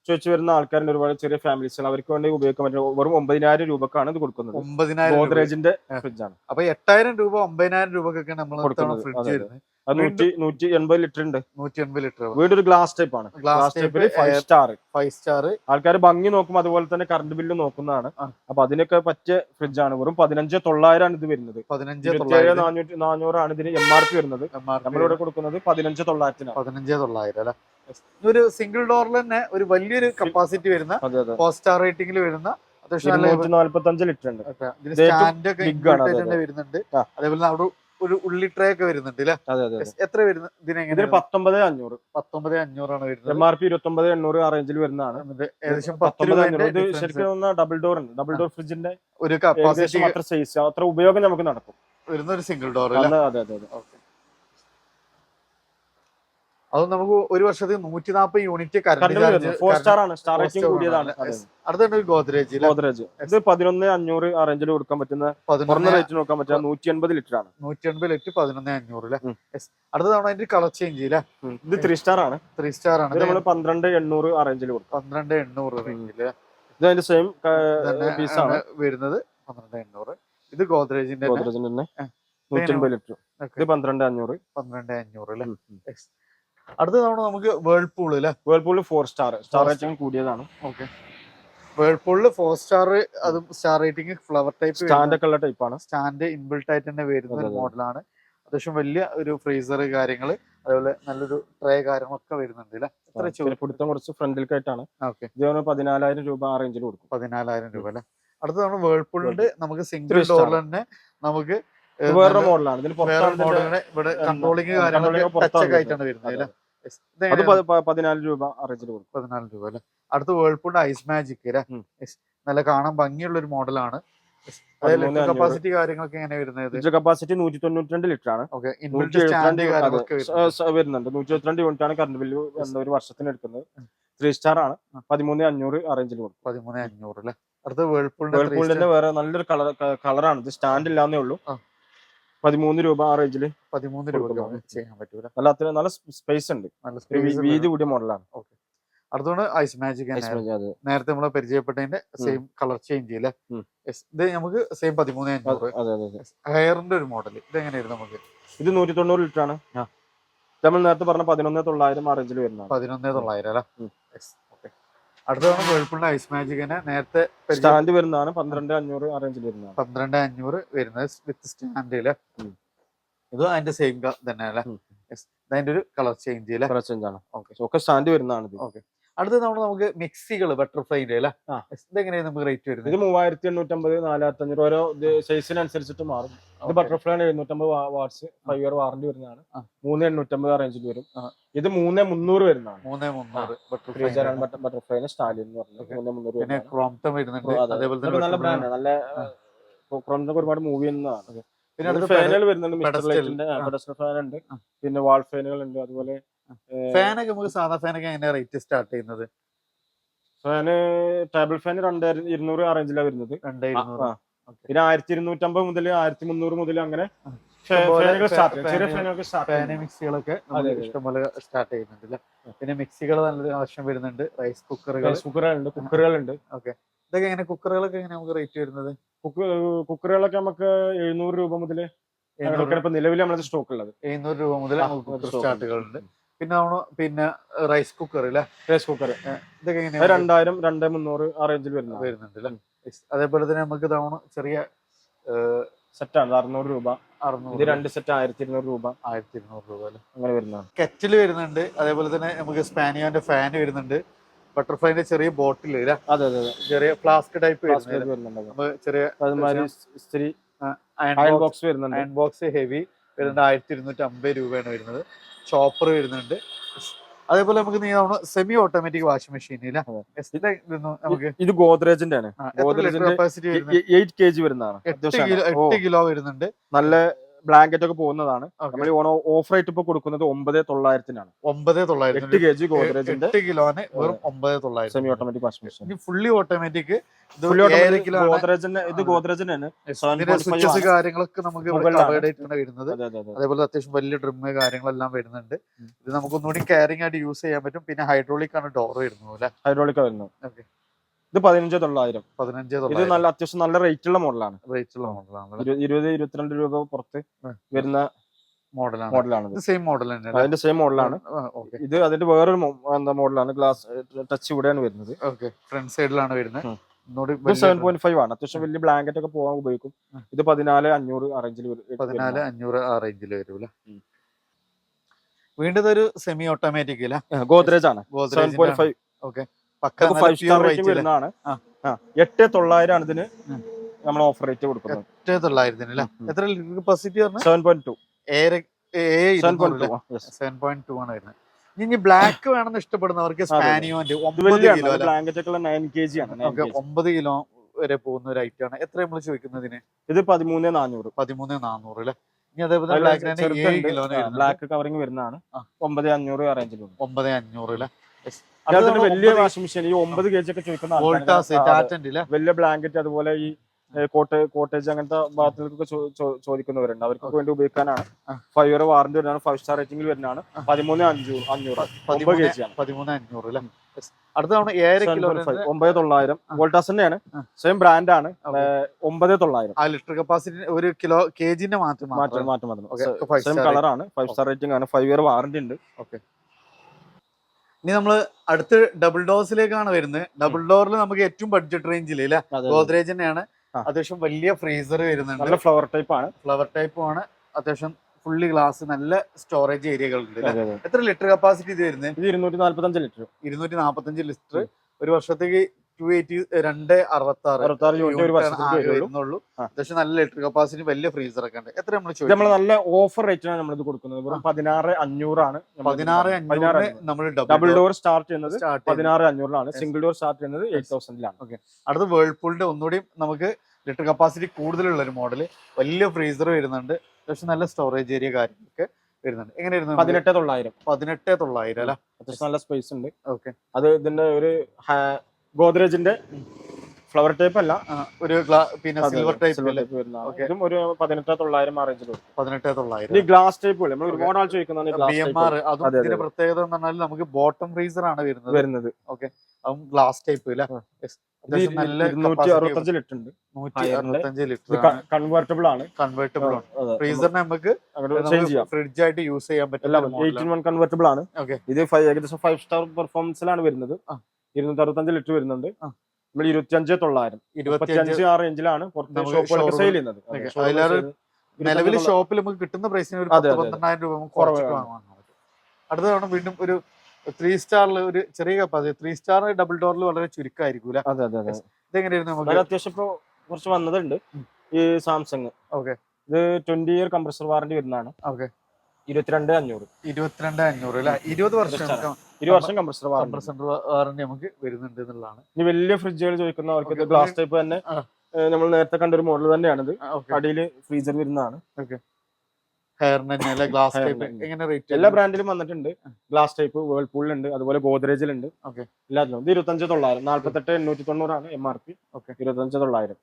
S1: ചോദിച്ചു വരുന്ന ആൾക്കാരുടെ ഒരുപാട് ചെറിയ ഫാമിലീസ് അവർക്ക് വേണ്ടി ഉപയോഗിക്കാൻ പറ്റുന്ന വെറും ഒമ്പതിനായിരം രൂപക്കാണ് ഇത് കൊടുക്കുന്നത്.
S2: ഒമ്പതിനായിരം.
S1: ഗോദ്രേജിന്റെ. ഫ്രിഡ്ജാണ്
S2: അപ്പൊ എട്ടായിരം രൂപ ഒമ്പതിനായിരം രൂപക്കൊക്കെ നമ്മൾ. ഫ്രിഡ്ജ് വരുന്നത്.
S1: നൂറ്റി നൂറ്റി എൺപത് ലിറ്റർ ഉണ്ട്.
S2: നൂറ്റി എൺപത് ലിറ്റർ.
S1: ഒരു ഗ്ലാസ് ടൈപ്പ് ആണ്.
S2: ഗ്ലാസ്
S1: ഗ്ലാസ്
S2: ടൈപ്പ്
S1: ടൈപ്പിൽ ഫൈവ് സ്റ്റാർ
S2: ഫൈവ് സ്റ്റാർ
S1: ആൾക്കാർ ഭംഗി നോക്കും അതുപോലെ തന്നെ കറണ്ട് ബില്ല് നോക്കുന്നതാണ്. അപ്പൊ അതിനൊക്കെ പറ്റിയ ഫ്രിഡ്ജ് ആണ്. വെറും പതിനഞ്ച് തൊള്ളായിരം ആണ് ഇത് വരുന്നത്.
S2: പതിനഞ്ച്
S1: നാനൂറ്റി നാനൂറാണ് ഇതിന് എം ആർ പി വരുന്നത്. നമ്മളിവിടെ കൊടുക്കുന്നത് പതിനഞ്ച് തൊള്ളായിരത്തിനാണ്.
S2: പതിനഞ്ച് തൊള്ളായിരം അല്ലെ? ഒരു സിംഗിൾ ഡോറിൽ തന്നെ ഒരു വലിയൊരു കപ്പാസിറ്റി വരുന്ന ഫോർ സ്റ്റാർ റേറ്റിംഗിൽ വരുന്ന അത്യാവശ്യം നല്ല
S1: നാല്പത്തി അഞ്ച് ലിറ്റർ ഉണ്ട്.
S2: സ്റ്റാൻഡ് ഒക്കെ വരുന്നുണ്ട്. അതേപോലെ അവിടെ ഒരു ഉള്ളി ട്രേ ഒക്കെ വരുന്നുണ്ട് അല്ലെ
S1: അതെ അതെ അതെ.
S2: എത്ര വരുന്ന ഇതിനെങ്ങനെ
S1: പത്തൊമ്പത് അഞ്ഞൂറ്.
S2: പത്തൊമ്പത് അഞ്ഞൂറാണ് വരുന്നത്.
S1: എം ആർ പി ഇരുപത്തൊമ്പത് എണ്ണൂറ് ആ റേഞ്ചിൽ വരുന്നതാണ്.
S2: ഏകദേശം പത്ത്
S1: പത്തൊമ്പത് ശരിക്കും ഡബിൾ ഡോർ ഉണ്ട്. ഡബിൾ ഡോർ ഫ്രിഡ്ജിന്റെ
S2: ഒരു കപ്പാസിറ്റി
S1: അത്ര സൈസ് അത്ര ഉപയോഗം നമുക്ക് നടക്കും.
S2: വരുന്ന ഒരു സിംഗിൾ ഡോർ
S1: അതെ അതെ അതെ. അതെ
S2: അത് നമുക്ക് ഒരു വർഷത്തിൽ നൂറ്റി നാൽപ്പത് unit current
S1: current four star ആണ്. സ്റ്റാർ റേറ്റിംഗ് കൂടിയതാണ്.
S2: ആണ്. Yes. അടുത്തുണ്ട് ഗോദ്രേജ്
S1: ഗോദ്രേജ്. ഇത് പതിനൊന്ന് അഞ്ഞൂറ് ആ റേഞ്ചിൽ കൊടുക്കാൻ പറ്റുന്ന കുറഞ്ഞ
S2: പതിനൊന്ന്
S1: റേറ്റ് നോക്കാൻ പറ്റുന്ന നൂറ്റി എൺപത് ലിറ്റർ ആണ്.
S2: നൂറ്റി എൺപത് ലിറ്റർ പതിനൊന്ന് അഞ്ഞൂറ് അല്ലെ അടുത്ത തവണ അതിന്റെ കളർ ചേഞ്ച് ഇല്ല
S1: ഇത് ത്രീ സ്റ്റാർ ആണ്.
S2: ത്രീ സ്റ്റാർ ആണ്
S1: നമ്മൾ നമ്മൾ പന്ത്രണ്ട് എണ്ണൂറ് ആ റേഞ്ചിൽ കൊടുക്കും.
S2: പന്ത്രണ്ട് എണ്ണൂറ് റേഞ്ചിൽ
S1: ഇത് അതിന്റെ സെയിം പീസ് ആണ്.
S2: വരുന്നത് പന്ത്രണ്ട് എണ്ണൂറ്. ഇത് ഗോദ്രേജിന്റെ
S1: ഗോദ്രേജിന്റെ തന്നെ. നൂറ്റി എൺപത് ലിറ്റർ. ഇത് പന്ത്രണ്ട് അഞ്ഞൂറ്.
S2: പന്ത്രണ്ട് അഞ്ഞൂറ് അല്ലെ അടുത്ത തവണ നമുക്ക് വേൾപൂൾ അല്ലെ
S1: Whirlpool four star star rating കൂടിയതാണ്.
S2: ഓക്കെ വേൾപൂളിൽ ഫോർ സ്റ്റാർ അത് star rating flower type
S1: stand ഒക്കെ ഉള്ള ടൈപ്പാണ്
S2: സ്റ്റാൻഡ് ഇൻബിൾട്ട് ആയിട്ട് തന്നെ വരുന്ന ഒരു മോഡലാണ് അത്യാവശ്യം വലിയ ഒരു ഫ്രീസർ കാര്യങ്ങൾ അതേപോലെ നല്ലൊരു ട്രേ കാര്യങ്ങളൊക്കെ വരുന്നുണ്ട് അല്ലെ എത്ര
S1: പിടുത്തം കുറച്ച് ഫ്രണ്ടിലേക്കായിട്ടാണ്
S2: ഓക്കെ
S1: ഇത് പതിനാലായിരം രൂപ ആ റേഞ്ചിൽ കൊടുക്കും.
S2: പതിനാലായിരം രൂപ അല്ലെ അടുത്ത തവണ വേൾപൂളിന്റെ നമുക്ക് സിംഗിൾ ഡോറിൽ തന്നെ നമുക്ക്
S1: വേറൊരു മോഡലാണ് പുറത്താണ്
S2: ഇവിടെ കാര്യങ്ങളൊക്കെ ആയിട്ടാണ് വരുന്നത്
S1: അതെ, പതിനാല് രൂപ റേഞ്ചിൽ കൊടുക്കും.
S2: പതിനാല് രൂപ അല്ലെ? അടുത്ത വേൾപൂളിന്റെ ഐസ് മാജിക് അല്ലെ നല്ല കാണാൻ ഭംഗിയുള്ള ഒരു മോഡലാണ് കപ്പാസിറ്റി കാര്യങ്ങളൊക്കെ എങ്ങനെ വരുന്നത്?
S1: കപ്പാസിറ്റി നൂറ്റി തൊണ്ണൂറ്റി ലിറ്റർ ആണ്. വരുന്നുണ്ട് നൂറ്റി യൂണിറ്റ് ആണ് കറണ്ട് ബില്ല് ഒരു വർഷത്തിന് എടുക്കുന്നത്. ത്രീ സ്റ്റാർ ആണ്. പതിമൂന്ന് അഞ്ഞൂറ് റേഞ്ചിൽ കൊടുക്കും.
S2: പതിമൂന്ന് അഞ്ഞൂറ് അല്ലെ? അടുത്ത വേൾപൂളിന്റെ
S1: വേൾപൂളിന്റെ വേറെ നല്ലൊരു കളർ കളറാണ് ഇത് സ്റ്റാൻഡ് ഇല്ലാന്നേ ഉള്ളൂ. പതിമൂന്ന് രൂപ ആ റേഞ്ചിൽ
S2: പതിമൂന്ന് രൂപ
S1: കൊടുക്കും.
S2: ചെയ്യാൻ പറ്റൂല.
S1: നല്ല അത്ര നല്ല സ്പേസ് ഉണ്ട്.
S2: നല്ല സ്പേസ്
S1: വീതി കൂടിയ മോഡലാണ്
S2: അടുത്തോണ്ട് ഐസ് മാജിക് നേരത്തെ നമ്മളെ പരിചയപ്പെട്ടതിന്റെ സെയിം കളർ ചേഞ്ച്. ഇത് നമുക്ക് സെയിം പതിമൂന്ന് അഞ്ഞൂറ്. ഹെയറിന്റെ ഒരു മോഡൽ ഇത് എങ്ങനെയായിരുന്നു നമുക്ക്?
S1: ഇത് നൂറ്റി തൊണ്ണൂറ് ലിറ്റർ ആണ്. നമ്മൾ നേരത്തെ പറഞ്ഞ പതിനൊന്ന് തൊള്ളായിരം ആ റേഞ്ചിൽ വരുന്നത്
S2: പതിനൊന്ന് തൊള്ളായിരം അല്ലെ. ഓക്കെ അടുത്തതാണ് വേൾപൂളിന്റെ ഐസ് മാജിക്കിന് നേരത്തെ
S1: സ്റ്റാൻഡ് വരുന്നതാണ് പന്ത്രണ്ട് അഞ്ഞൂറ് ആ റേഞ്ചിൽ വരുന്നത്
S2: പന്ത്രണ്ട് അഞ്ഞൂറ് വരുന്നത് വിത്ത് സ്റ്റാൻഡ് അല്ലേ
S1: ഉം.
S2: ഇത് അതിന്റെ സെയിം തന്നെ അല്ലേ. അതിന്റെ ഒരു കളർ ചേഞ്ച്
S1: കളർ ചേഞ്ച് ആണ്.
S2: ഓക്കെ
S1: സ്റ്റാൻഡ് വരുന്നതാണ്
S2: ഓക്കെ അടുത്ത തവണ നമുക്ക് മിക്സികൾ ബട്ടർഫ്ലൈന്റെ അല്ലേ. ഇതെങ്ങനെയാണ് നമുക്ക് റേറ്റ് വരുന്നത്?
S1: ഇത് മൂവായിരത്തി എണ്ണൂറ്റമ്പത് നാലായിരത്തി അഞ്ഞൂറ് ഓരോ സൈസിനനുസരിച്ചിട്ട് മാറും. ഇത്. ബട്ടർഫ്ലൈ എഴുന്നൂറ്റമ്പത് വാട്സ് ഫൈവ് ഇയർ വാറന്റി വരുന്നതാണ്. മൂന്ന് എണ്ണൂറ്റമ്പത് റേഞ്ചിൽ വരും. ഇത് മൂന്ന് മുന്നൂറ് വരുന്നതാണ്.
S2: മൂന്ന് മുന്നൂറ് ബട്ടർഫ്ലൈ
S1: സ്റ്റാലിൻ എന്ന് പറഞ്ഞത് മൂന്ന് മുന്നൂറ്
S2: പിന്നെ
S1: വരുന്നതാണ്.
S2: വരുന്നുണ്ട്. അതേപോലെ തന്നെ
S1: നല്ല
S2: butterfly-
S1: ബ്രാൻഡ് നല്ല ക്രോമിനൊക്കെ ഒരുപാട് മൂവ് ചെയ്യുന്നതാണ്.
S2: പിന്നെ
S1: ഫാനുകൾ വരുന്നുണ്ട് മിസ്റ്റർ ലൈറ്റിന്റെ
S2: ആ.
S1: ഫാൻ ഉണ്ട് പിന്നെ വാൾ ഫാനുകൾ ഉണ്ട് അതുപോലെ
S2: ഫാനൊക്കെ നമുക്ക് സാധാ ഫാനൊക്കെ എങ്ങനെയാ റേറ്റ് സ്റ്റാർട്ട് ചെയ്യുന്നത്?
S1: ഫാന് ടേബിൾ ഫാൻ രണ്ടായിരം ഇരുന്നൂറ് ആ റേഞ്ചിലാണ് വരുന്നത്. പിന്നെ ആയിരത്തി ഇരുന്നൂറ്റമ്പത് മുതൽ ആയിരത്തി മുന്നൂറ് മുതൽ അങ്ങനെ സ്റ്റാർട്ട്
S2: മിക്സികളൊക്കെ. ഇഷ്ടംപോലെ ചെയ്യുന്നുണ്ട് പിന്നെ മിക്സികൾ നല്ലൊരു ആവശ്യം വരുന്നുണ്ട്. Rice കുക്കറുകൾ
S1: rice കുക്കറുകളുണ്ട്. കുക്കറുകളുണ്ട്
S2: ഇതൊക്കെ എങ്ങനെ കുക്കറുകളൊക്കെ എങ്ങനെ നമുക്ക് റേറ്റ് വരുന്നത്?
S1: കുക്കറുകളൊക്കെ നമുക്ക് എഴുന്നൂറ് രൂപ മുതൽ നിലവിൽ നമ്മളത് സ്റ്റോക്ക് ഉള്ളത്.
S2: എഴുന്നൂറ് രൂപ മുതൽ നമുക്ക്. സ്റ്റാർട്ടുകളുണ്ട് പിന്നെ നമ്മൾ പിന്നെ റൈസ് കുക്കർ അല്ലേ
S1: റൈസ് കുക്കർ
S2: ഇതൊക്കെ എങ്ങനെയാണ്
S1: രണ്ടായിരം രണ്ട് മുന്നൂറ് ആ റേഞ്ചിൽ വരുന്നത്.
S2: വരുന്നുണ്ട് അല്ലേ അതേപോലെ തന്നെ നമുക്ക് തവണ ചെറിയ
S1: സെറ്റാണ് അറുന്നൂറ് രൂപ.
S2: അറുന്നൂറ്
S1: രണ്ട് സെറ്റ് ആയിരത്തി ഇരുന്നൂറ് രൂപ.
S2: ആയിരത്തി ഇരുന്നൂറ് രൂപ അല്ലേ?
S1: അങ്ങനെ വരുന്നതാണ്.
S2: കെറ്റിൽ വരുന്നുണ്ട്. അതേപോലെ തന്നെ നമുക്ക് സ്പാനിയോന്റെ ഫാൻ വരുന്നുണ്ട്. ബട്ടർഫ്ലൈന്റെ ചെറിയ ബോട്ടിൽ
S1: അതെ അതെ അതെ.
S2: ചെറിയ ഫ്ലാസ്ക് ടൈപ്പ്
S1: വരുന്നുണ്ട്.
S2: ചെറിയ അയൺ
S1: ബോക്സ് വരുന്നുണ്ട്.
S2: അയൺ ബോക്സ് ഹെവി വരുന്നുണ്ട് ആയിരത്തി ഇരുന്നൂറ്റി അമ്പത് രൂപയാണ് വരുന്നത്. ചോപ്പർ വരുന്നുണ്ട്. അതേപോലെ നമുക്ക് നീ സെമി ഓട്ടോമാറ്റിക് വാഷിംഗ് മെഷീൻ നമുക്ക്
S1: ഇത് ഗോദ്രേജിന്റെ ആണ് ഗോദ്രേജിന്റെ
S2: വരുന്നത്?
S1: എയ്റ്റ് കെ ജി വരുന്നതാണ്.
S2: എട്ട് കിലോ വരുന്നുണ്ട്.
S1: നല്ല ബ്ലാങ്കറ്റ് ഒക്കെ പോകുന്നതാണ്. നമ്മൾ ഓഫർ ആയിട്ട് ഇപ്പൊ കൊടുക്കുന്നത് ഒമ്പത് തൊള്ളായിരത്തിനാണ്.
S2: ഒമ്പത്
S1: എട്ട്
S2: തൊള്ളായിരത്തി
S1: കെ ജി ഗോദ്രേജിന്റെ
S2: എട്ട് കിലോന് വെറും ഒമ്പത് തൊള്ളായിരത്തി
S1: semi automatic washing machine
S2: fully automatic.
S1: ഗോദ്രേജിന്റെ ഇത്
S2: സ്വിച്ചസ് കാര്യങ്ങളൊക്കെ നമുക്ക് വരുന്നത്. അതേപോലെ അത്യാവശ്യം വലിയ ഡ്രിമ്മ് കാര്യങ്ങളെല്ലാം വരുന്നുണ്ട്. ഇത് നമുക്ക് ഒന്നുകൂടി കെയറിംഗ് ആയിട്ട് യൂസ് ചെയ്യാൻ പറ്റും. പിന്നെ ഹൈഡ്രോളിക് ആണ് ഡോർ വരുന്നത് അല്ലെ?
S1: ഹൈഡ്രോളിക് വരുന്നു
S2: Okay.
S1: ഇത് പതിനഞ്ച് തൊള്ളായിരം.
S2: പതിനഞ്ച്
S1: ഇത് നല്ല അത്യാവശ്യം നല്ല റേറ്റ് ഉള്ള മോഡലാണ്
S2: റേറ്റ് ഉള്ള മോഡലാണ്
S1: ഇരുപത് ഇരുപത്തിരണ്ട് രൂപ പുറത്ത് വരുന്ന
S2: മോഡലാണ്.
S1: മോഡലാണ്
S2: സെയിം മോഡൽ
S1: അതിന്റെ സെയിം മോഡലാണ്.
S2: ഓക്കെ
S1: ഇത് അതിന്റെ വേറൊരു എന്താ മോഡലാണ്? ഗ്ലാസ് ടച്ച് ഇവിടെയാണ് വരുന്നത്.
S2: ഓക്കെ ഫ്രണ്ട് സൈഡിലാണ് വരുന്നത്.
S1: സെവൻ പോയിന്റ് ഫൈവ് ആണ്. അത്യാവശ്യം വലിയ ബ്ലാങ്കറ്റ് ഒക്കെ പോകാൻ ഉപയോഗിക്കും. ഇത് പതിനാല് അഞ്ഞൂറ് ആ റേഞ്ചിൽ
S2: പതിനാല് അഞ്ഞൂറ് ആ റേഞ്ചിൽ വരും വീണ്ടും ഒരു സെമി ഓട്ടോമാറ്റിക്
S1: ഗോദ്രേജ് ആണ്. സെവൻ
S2: ഗോദ്രേജ്
S1: പോയിന്റ് ഫൈവ്
S2: പക്ക
S1: ഫൈവ് സ്റ്റാർ
S2: റേറ്റ്
S1: വരുന്നതാണ്. എട്ട് തൊള്ളായിരം ആണ് ഇതിന് നമ്മൾ ഓഫർ റേറ്റ് കൊടുക്കുന്നത്.
S2: എട്ട് തൊള്ളായിരത്തിന് അല്ലെ. എത്ര കപ്പാസിറ്റി പറഞ്ഞു?
S1: സെവൻ പോയിന്റ് ടു
S2: ഏഴ്
S1: seven point two
S2: seven point two ആണ് വരുന്നത്. ഇനി ബാക്ക് വേണമെന്ന് ഇഷ്ടപ്പെടുന്നവർക്ക്. സ്പാനിയോന്റെ ഒമ്പത് കിലോ
S1: നയൻ കെ ജി ആണ് 9 kg.
S2: ഒമ്പത് കിലോ വരെ പോകുന്ന ഒരു ഐറ്റം ആണ്. എത്ര നമ്മൾ ചോദിക്കുന്നതിന്
S1: ഇത് പതിമൂന്ന് നാനൂറ്
S2: പതിമൂന്ന് നാനൂറ് അല്ലെ ഇനി അതേപോലെ വരുന്നത്
S1: ബ്ലാക്ക് കവറിംഗ് വരുന്നതാണ്. ഒമ്പത് അഞ്ഞൂറ് റേഞ്ചിൽ
S2: ഒമ്പത് അഞ്ഞൂറ് അല്ലെ
S1: വലിയ വാഷിംഗ് മെഷീൻ ഈ ഒമ്പത് കെ ജി ഒക്കെ ചോദിക്കുന്ന
S2: വോൾട്ടാസ്
S1: ആൾക്കാര് ആ, അതെ.
S2: ടാറ്റന്റെ അല്ലെ
S1: വലിയ ബ്ലാങ്കറ്റ് അതുപോലെ ഈ കോട്ട് കോട്ടേജ് അങ്ങനത്തെ ഭാഗത്തിലേക്കൊക്കെ ചോദിക്കുന്നവരുണ്ട്. അവർക്കൊക്കെ വേണ്ടി ഉപയോഗിക്കാനാണ്. ഫൈവ് ഇയർ വാറന്റി വരുന്നതാണ്. ഫൈവ് സ്റ്റാർ റേറ്റിംഗിൽ വരുന്നതാണ്. പതിമൂന്ന് അഞ്ഞൂറ് അഞ്ഞൂറ്. ഒമ്പത് കെ ജി ആണ്.
S2: പതിമൂന്ന് അഞ്ഞൂറ് അല്ലെ? അടുത്ത തവണ കിലോ
S1: ഒമ്പത് തൊള്ളായിരം. വോൾട്ടാസ് തന്നെയാണ്. സെയിം ബ്രാൻഡ് ആണ്. ഒമ്പത് തൊള്ളായിരം.
S2: ആ ലിറ്റർ കപ്പാസിറ്റി ഒരു കിലോ കെ ജിന്റെ
S1: മാറ്റം മാറ്റം
S2: മാറ്റം
S1: സെയിം കളറാണ് ഫൈവ് സ്റ്റാർ റേറ്റിംഗ് ആണ്. ഫൈവ് ഇയർ വാറന്റി ഉണ്ട്.
S2: ഇനി നമ്മൾ അടുത്ത് ഡബിൾ ഡോസിലേക്കാണ് വരുന്നത്. ഡബിൾ ഡോറിൽ നമുക്ക് ഏറ്റവും ബഡ്ജറ്റ് റേഞ്ചിൽ അല്ലെ. ഗോദ്രേജ് തന്നെയാണ്. അത്യാവശ്യം വലിയ ഫ്രീസർ വരുന്നുണ്ട്.
S1: നല്ല ഫ്ലവർ ടൈപ്പ് ആണ്.
S2: ഫ്ലവർ ടൈപ്പ് ആണ്. അത്യാവശ്യം ഫുള്ളി ഗ്ലാസ് നല്ല സ്റ്റോറേജ് ഏരിയകളുണ്ട്. എത്ര ലിറ്റർ കപ്പാസിറ്റി ഇത് വരുന്നത്?
S1: ഇത് ഇരുന്നൂറ്റി നാല്പത്തി അഞ്ച് ലിറ്റർ
S2: ഇരുന്നൂറ്റി നാപ്പത്തഞ്ച് ലിറ്റർ ഒരു വർഷത്തേക്ക് ടു എയ്റ്റി രണ്ട് അറുപത്തി ആറ് വരുന്നുള്ളൂ. നല്ല ഇലക്ട്രിക് കപ്പാസിറ്റി വലിയ ഫ്രീസർ ഒക്കെ ഉണ്ട്. എത്ര നമ്മൾ
S1: ചോദിച്ചു? നമ്മൾ നല്ല ഓഫർ റേറ്റിനാണ് നമ്മൾ ഇത് കൊടുക്കുന്നത്. വെറും പതിനാറ് അഞ്ഞൂറാണ്
S2: പതിനാറ് അഞ്ഞൂറ്. നമ്മൾ
S1: ഡബിൾ ഡോർ സ്റ്റാർട്ട് ചെയ്യുന്നത് പതിനാറ് അഞ്ഞൂറിലാണ്. സിംഗിൾ ഡോർ സ്റ്റാർട്ട് ചെയ്യുന്നത് എയ്റ്റ് തൗസൻഡിലാണ് ഓക്കെ
S2: അടുത്ത വേൾപൂളിന്റെ ഒന്നുകൂടി നമുക്ക് ലിറ്റർ കപ്പാസിറ്റി കൂടുതലുള്ള ഒരു മോഡൽ വലിയ ഫ്രീസർ വരുന്നുണ്ട്. അത്യാവശ്യം നല്ല സ്റ്റോറേജ് ഏരിയ കാര്യങ്ങളൊക്കെ വരുന്നുണ്ട്. എങ്ങനെ
S1: പതിനെട്ട് തൊള്ളായിരം.
S2: പതിനെട്ട് തൊള്ളായിരം അല്ലെ?
S1: അത്യാവശ്യം നല്ല സ്പേസ് ഉണ്ട്.
S2: ഓക്കെ
S1: അത് ഇതിന്റെ ഒരു ഗോദ്രേജിന്റെ ഫ്ലവർ ടൈപ്പ് അല്ല.
S2: ഒരു പിന്നെ സിൽവർ ടൈപ്പ്.
S1: ഇതും ഒരു പതിനെട്ട് തൊള്ളായിരം ആ റേഞ്ചിൽ
S2: പതിനെട്ട് തൊള്ളായിരം.
S1: ഈ ഗ്ലാസ് ടൈപ്പ് നമ്മൾ ഒരുപാട് ആൾ ചോദിക്കുന്നതാണ്
S2: അതും ഇതിന്റെ പ്രത്യേകത എന്ന് പറഞ്ഞാൽ നമുക്ക് ബോട്ടം ഫ്രീസർ ആണ് വരുന്നത്.
S1: വരുന്നത്.
S2: ഓക്കെ അതും ഗ്ലാസ് ടൈപ്പ് അല്ലേ
S1: ലിറ്റർ കൺവേർട്ടബിൾ ആണ്.
S2: കൺവേർട്ടബിൾ ആണ്. ഫ്രീസറിനെ നമുക്ക് ഫ്രിഡ്ജ് ആയിട്ട് യൂസ് ചെയ്യാൻ
S1: പറ്റില്ല കൺവേർട്ടബിൾ ആണ്. ഇത് ഏകദേശം ഫൈവ് സ്റ്റാർ പെർഫോമൻസിലാണ് വരുന്നത്. ഇരുന്നൂറ്റി അറുപത്തഞ്ച് ലിറ്റർ വരുന്നുണ്ട്. നമ്മൾ ഇരുപത്തിയഞ്ച് തൊള്ളായിരം.
S2: ഇരുപത്തിയഞ്ച്
S1: അഞ്ച് ആ റേഞ്ചിലാണ് പുറത്ത് ഷോപ്പുകളൊക്കെ സെയിൽ ചെയ്യുന്നത്.
S2: നിലവിൽ ഷോപ്പിൽ നമുക്ക് കിട്ടുന്ന പ്രൈസിന് ഒരു. പന്ത്രണ്ടായിരം രൂപ കുറച്ചിട്ട്
S1: ആണ്.
S2: വാങ്ങാൻ പറ്റും. അടുത്ത തവണ വീണ്ടും ഒരു ത്രീ സ്റ്റാറിൽ ഒരു ചെറിയ കപ്പാസിറ്റി ത്രീ സ്റ്റാർ ഡബിൾ ഡോറിൽ വളരെ ചുരുക്കമായിരിക്കും
S1: അതെ അതെ അതെ.
S2: ഇതെങ്ങനെയായിരുന്നു നമുക്ക്
S1: അത്യാവശ്യം ഇപ്പൊ കുറച്ച് വന്നതുണ്ട്. ഈ സാംസങ്
S2: ഓക്കെ
S1: ഇത് ട്വന്റി ഇയർ കംപ്രസർ വാറന്റി വരുന്നതാണ്.
S2: ഓക്കെ
S1: ഇരുപത്തിരണ്ട് അഞ്ഞൂറ്.
S2: ഇരുപത്തിരണ്ട് അഞ്ഞൂറ് അല്ലെ? ഇരുപത് വർഷം
S1: ഇരുപത് വർഷം കംപ്രസർ
S2: കംപ്രസർ വാറന്റി നമുക്ക് വരുന്നുണ്ട് എന്നുള്ളതാണ്.
S1: ഇനി വലിയ ഫ്രിഡ്ജുകൾ ചോദിക്കുന്നവർക്ക് ഇത് ഗ്ലാസ് ടൈപ്പ് തന്നെ നമ്മൾ നേരത്തെ കണ്ട ഒരു മോഡൽ തന്നെയാണിത്. അടിയിൽ ഫ്രീസർ വരുന്നതാണ്.
S2: ഹെയറിന് തന്നെ അല്ലെ? ഗ്ലാസ് ടൈപ്പ് എങ്ങനെ റേറ്റ്
S1: എല്ലാ ബ്രാൻഡിലും വന്നിട്ടുണ്ട്. ഗ്ലാസ് ടൈപ്പ് വേൾപൂളിലുണ്ട് അതുപോലെ ഗോദ്രേജിലുണ്ട്.
S2: Okay.
S1: എല്ലാത്തിലും. ഇത് ഇരുപത്തഞ്ച് തൊള്ളായിരം. നാല്പത്തെട്ട് എണ്ണൂറ്റി തൊണ്ണൂറാണ് എം ആർ പി
S2: ഓക്കെ
S1: ഇരുപത്തഞ്ച് തൊള്ളായിരം.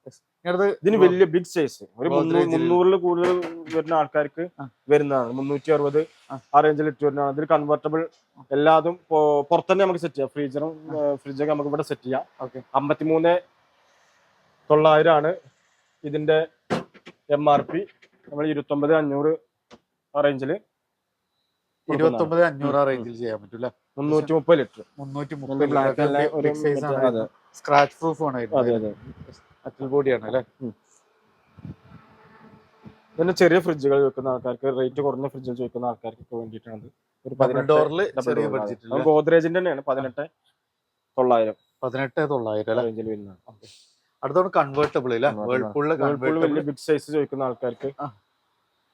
S1: ഇതിന് വലിയ ബിഗ് സൈസ് ഒരു. മുന്നൂറിൽ കൂടുതൽ വരുന്ന ആൾക്കാർക്ക്. വരുന്നതാണ്. മുന്നൂറ്റി അറുപത്
S2: ആ.
S1: റേഞ്ചിൽ ഇട്ട് വരുന്നതാണ്. ഇതിൽ കൺവെർട്ടബിൾ എല്ലാതും പുറത്തന്നെ നമുക്ക് സെറ്റ് ചെയ്യാം. ഫ്രീജറും ഫ്രിഡ്ജൊക്കെ നമുക്ക് ഇവിടെ സെറ്റ് ചെയ്യാം.
S2: ഓക്കെ
S1: അമ്പത്തിമൂന്ന് തൊള്ളായിരം ആണ് ഇതിന്റെ എം ആർ പി നമ്മൾ ഇരുപത്തൊമ്പത് അഞ്ഞൂറ് ആ റേഞ്ചിൽ
S2: ഇരുപത്തി അഞ്ഞൂറ് ആ റേഞ്ചിൽ ചെയ്യാൻ പറ്റും അല്ലെ
S1: മുന്നൂറ്റി മുപ്പത് ലിറ്റർ.
S2: മുന്നൂറ്റി
S1: നമുക്ക് ബ്ലാക്ക് അല്ല ഒരു
S2: മുപ്പത് സൈസ് ആണ് സ്ക്രാച്ച് പ്രൂഫ് ആണ്
S1: അതെ അതെ.
S2: മെറ്റൽ ബോഡിയാണ് അല്ലെ?
S1: പിന്നെ ചെറിയ ഫ്രിഡ്ജുകൾ വെക്കുന്ന ആൾക്കാർക്ക് റേറ്റ് കുറഞ്ഞ ഫ്രിഡ്ജുകൾ ചോദിക്കുന്ന ആൾക്കാർക്ക് വേണ്ടിയിട്ടാണ്. ഒരു പതിനെട്ട് ഗോദ്രേജിന്റെ തന്നെയാണ്. പതിനെട്ട് തൊള്ളായിരം.
S2: പതിനെട്ട് തൊള്ളായിരം വരുന്നത്
S1: റേഞ്ചിൽ വരുന്നതാണ്.
S2: അടുത്തോട് കൺവേർട്ടബിൾ. വേൾപൂളിലെ
S1: ബിഗ് സൈസ് ചോദിക്കുന്ന ആൾക്കാർക്ക്.